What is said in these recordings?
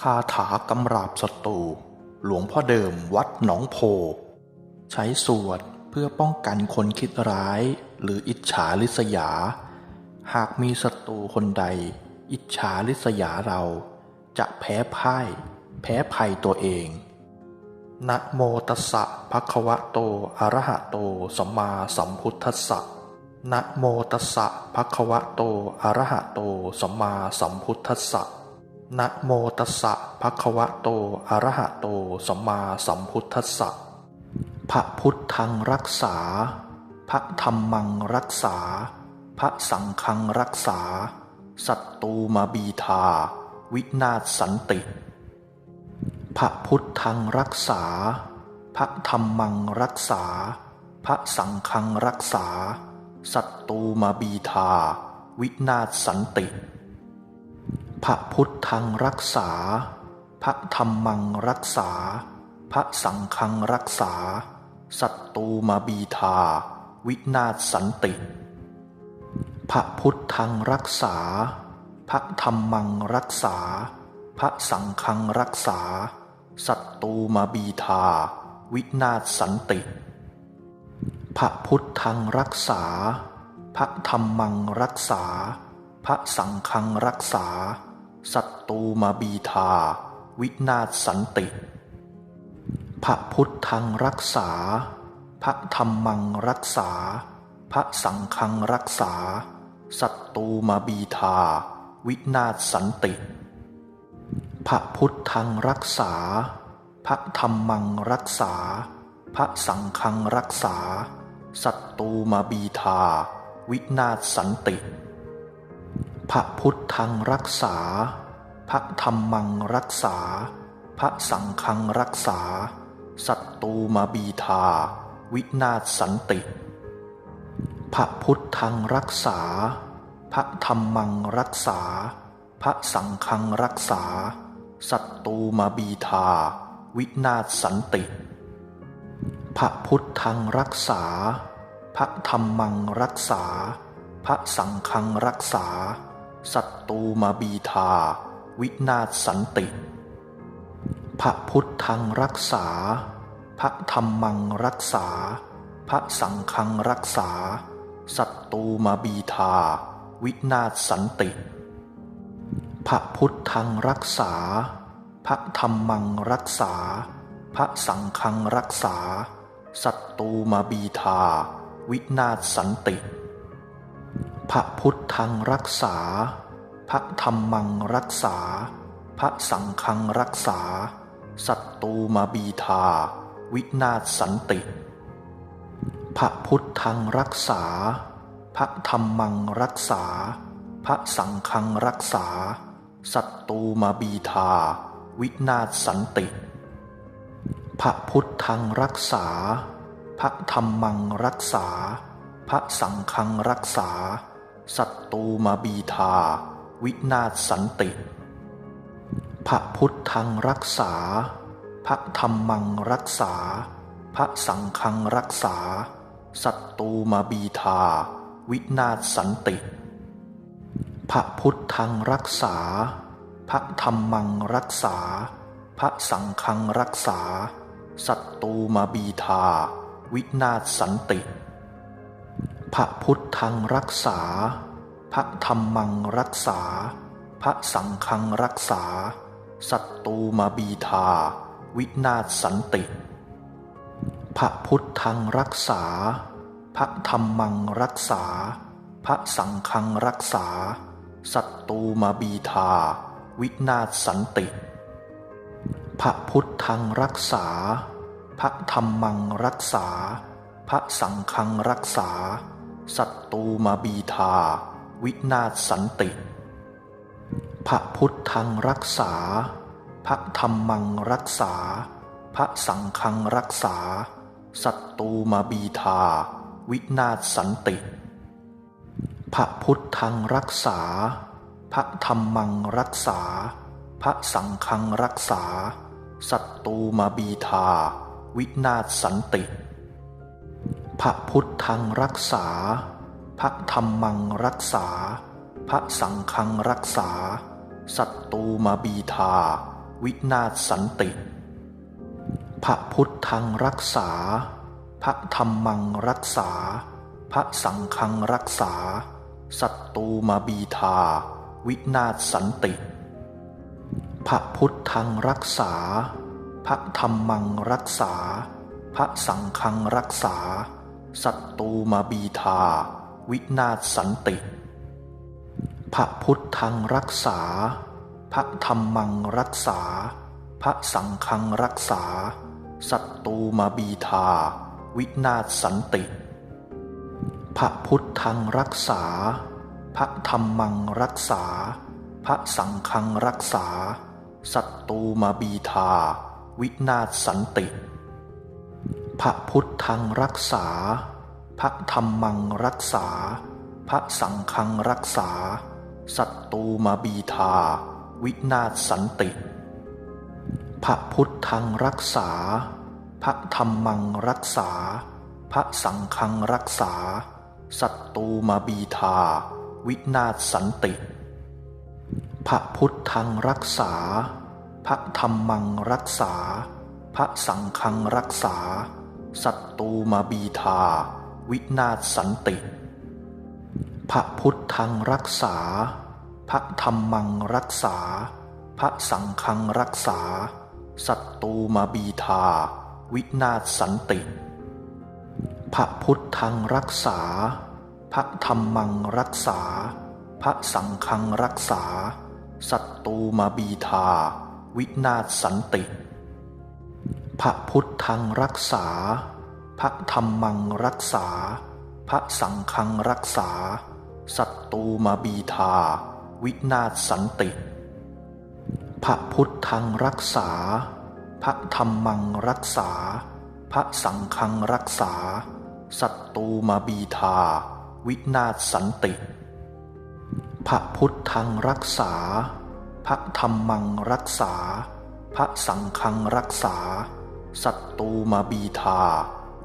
คาถากำราบศัตรูหลวงพ่อเดิมวัดหนองโพ ใช้สวดเพื่อป้องกันคนคิดร้ายหรืออิจฉาริษยา หากมีศัตรูคนใด อิจฉาริษยาเรา จะแพ้พ่าย แพ้ภัยตัวเอง นะโมตัสสะภะคะวะโตอะระหะโตสัมมาสัมพุทธัสสะนะโมตัสสะภะคะวะโตอะระหะโตสัมมาสัมพุทธัสสะ นะโมตัสสะภะคะวะโต อะระหะโต สัมมาสัมพุทธัสสะพระพุทธังรักษา พระธรรมังรักษา พระสังฆังรักษาศัตรูมาบีทา วินาศสันติ พระพุทธังรักษา พระธรรมังรักษา พระสังฆังรักษาศัตรูมาบีทา วินาศสันติ พระพุทธังรักษา พระธรรมังรักษา พระสังฆังรักษาศัตรูมาบีทา วินาศสันติ พระพุทธังรักษา พระธรรมังรักษา พระสังฆังรักษาศัตรูมาบีทา วินาศสันติ พระพุทธังรักษา พระธรรมังรักษาพระสังฆังรักษา ศัตรูมาบีทา วินาศสันติ พระพุทธังรักษา พระธรรมังรักษา พระสังฆังรักษาศัตรูมาบีทา วินาศสันติ พระพุทธังรักษา พระธรรมังรักษา พระสังฆังรักษาศัตรูมาบีทา วินาศสันติ ระพุทธังรักษา พระธรรมังรักษา พระสังฆังรักษาศัตรูมาบีทา วินาศสันติ พระพุทธังรักษา พระธรรมังรักษา พระสังฆังรักษาศัตรูมาบีทา วินาศสันติ พระพุทธังรักษา พระธรรมังรักษา พระสังฆังรักษา ศัตรูมาบีทา วินาศสันติ พระพุทธังรักษา พระธรรมังรักษา พระสังฆังรักษาศัตรูมาบีทา วินาศสันติ พระพุทธังรักษา พระธรรมังรักษา พระสังฆังรักษาศัตรูมาบีทา วินาศสันติ พระพุทธังรักษา พระธรรมังรักษา พระสังฆังรักษาศัตรูมาบีทา วินาศสันติ พระพุทธังรักษา พระธรรมังรักษา พระสังฆังรักษาศัตรูมาบีทา วินาศสันติ พระพุทธังรักษา พระธรรมังรักษาพระสังฆังรักษา ศัตรูมาบีทา วินาศสันติ พระพุทธังรักษา พระธรรมังรักษา พระสังฆังรักษาศัตรูมาบีทา วินาศสันติ พระพุทธังรักษา พระธรรมังรักษา พระสังฆังรักษาศัตรูมาบีทา วินาศสันติ พระพุทธังรักษา พระธรรมังรักษา พระสังฆังรักษาศัตรูมาบีทา วินาศสันติ พระพุทธังรักษา พระธรรมังรักษา พระสังฆังรักษาศัตรูมาบีทา วินาศสันติ พระพุทธังรักษา พระธรรมังรักษา พระสังฆังรักษา ศัตรูมาบีทา วินาศสันติ พระพุทธังรักษา พระธรรมังรักษา พระสังฆังรักษาศัตรูมาบีทา วินาศสันติ พระพุทธังรักษา พระธรรมังรักษา พระสังฆังรักษาศัตรูมาบีทา วินาศสันติ พระพุทธังรักษา พระธรรมังรักษา พระสังฆังรักษาศัตรูมาบีทา วินาศสันติ พระพุทธังรักษา พระธรรมังรักษา พระสังฆังรักษาศัตรูมาบีทา วินาศสันติ พระพุทธังรักษา พระธรรมังรักษา พระสังฆังรักษา ศัตรูมาบีทา วินาศสันติ พระพุทธังรักษา พระธรรมังรักษา พระสังฆังรักษาศัตรูมาบีทา วินาศสันติ พระพุทธังรักษา พระธรรมังรักษา พระสังฆังรักษาศัตรูมาบีทา วินาศสันติ พระพุทธังรักษา พระธรรมังรักษา พระสังฆังรักษาศัตรูมาบีทา วินาศสันติ พระพุทธังรักษา พระธรรมังรักษา พระสังฆังรักษาศัตรูมาบีทา วินาศสันติ พระพุทธังรักษา พระธรรมังรักษาพระสังฆังรักษา ศัตรูมาบีทา วินาศสันติ พระพุทธังรักษา พระธรรมังรักษา พระสังฆังรักษาศัตรูมาบีทา วินาศสันติ พระพุทธังรักษา พระธรรมังรักษา พระสังฆังรักษาศัตรูมาบีทา วินาศสันติ พระพุทธังรักษา พระธรรมังรักษา พระสังฆังรักษาศัตรูมาบีทา วินาศสันติ พระพุทธังรักษา พระธรรมังรักษา พระสังฆังรักษาศัตรูมาบีทา วินาศสันติ พระพุทธังรักษา พระธรรมังรักษาพระสังฆังรักษา ศัตรูมาบีทา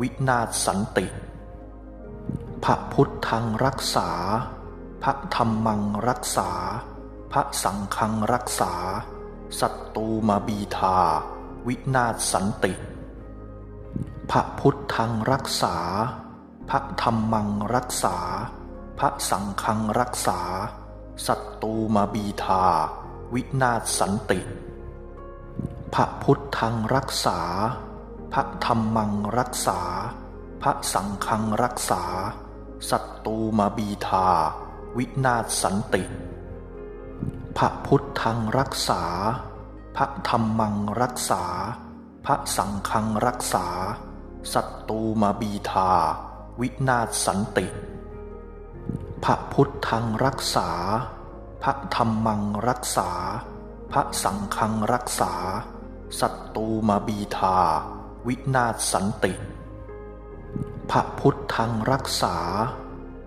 วินาศสันติ พระพุทธังรักษา พระธรรมังรักษา พระสังฆังรักษาศัตรูมาบีทา วินาศสันติ พระพุทธังรักษา พระธรรมังรักษา พระสังฆังรักษาศัตรูมาบีทา วินาศสันติ พระพุทธังรักษา พระธรรมังรักษา พระสังฆังรักษาศัตรูมาบีทา วินาศสันติ พระพุทธังรักษา พระธรรมังรักษา พระสังฆังรักษาศัตรูมาบีทา วินาศสันติ พระพุทธังรักษา พระธรรมังรักษา พระสังฆังรักษา ศัตรูมาบีทา วินาศสันติ พระพุทธังรักษา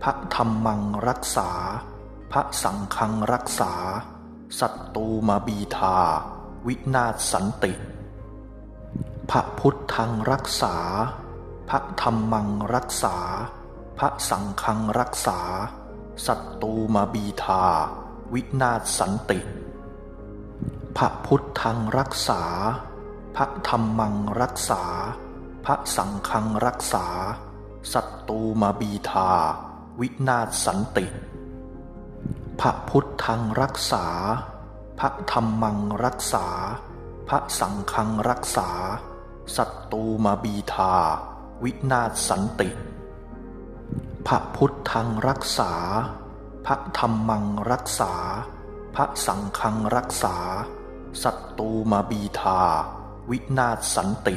พระธรรมังรักษา พระสังฆังรักษาศัตรูมาบีทา วินาศสันติ พระพุทธังรักษา พระธรรมังรักษา พระสังฆังรักษาศัตรูมาบีทา วินาศสันติ พระพุทธังรักษา พระธรรมังรักษา พระสังฆังรักษาศัตรูมาบีทา วินาศสันติ พระพุทธังรักษา พระธรรมังรักษา พระสังฆังรักษาศัตรูมาบีทา วินาศสันติ พระพุทธังรักษา พระธรรมังรักษาพระสังฆังรักษา ศัตรูมาบีทา วินาศสันติ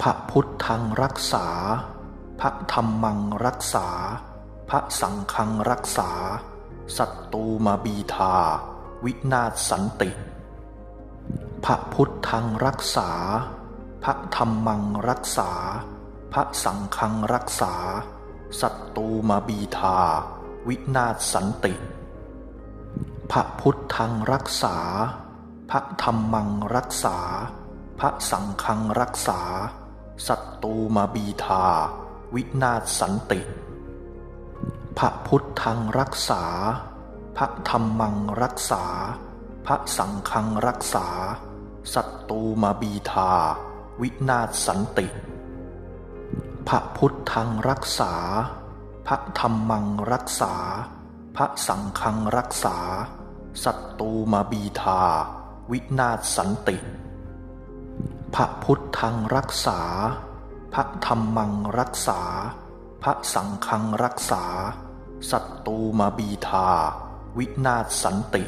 พระพุทธังรักษา พระธรรมังรักษา พระสังฆังรักษาศัตรูมาบีทา วินาศสันติ พระพุทธังรักษา พระธรรมังรักษา พระสังฆังรักษาศัตรูมาบีทา วินาศสันติ พระพุทธังรักษา พระธรรมังรักษา พระสังฆังรักษาศัตรูมาบีทา วินาศสันติ พระพุทธังรักษา พระธรรมังรักษา พระสังฆังรักษาศัตรูมาบีทา วินาศสันติ พระพุทธังรักษา พระธรรมังรักษาพระสังฆังรักษา สัตตูมาบีทา วินาศสันติ พระพุทธังรักษา พระธรรมังรักษา พระสังฆังรักษา สัตตูมาบีทา วินาศสันติ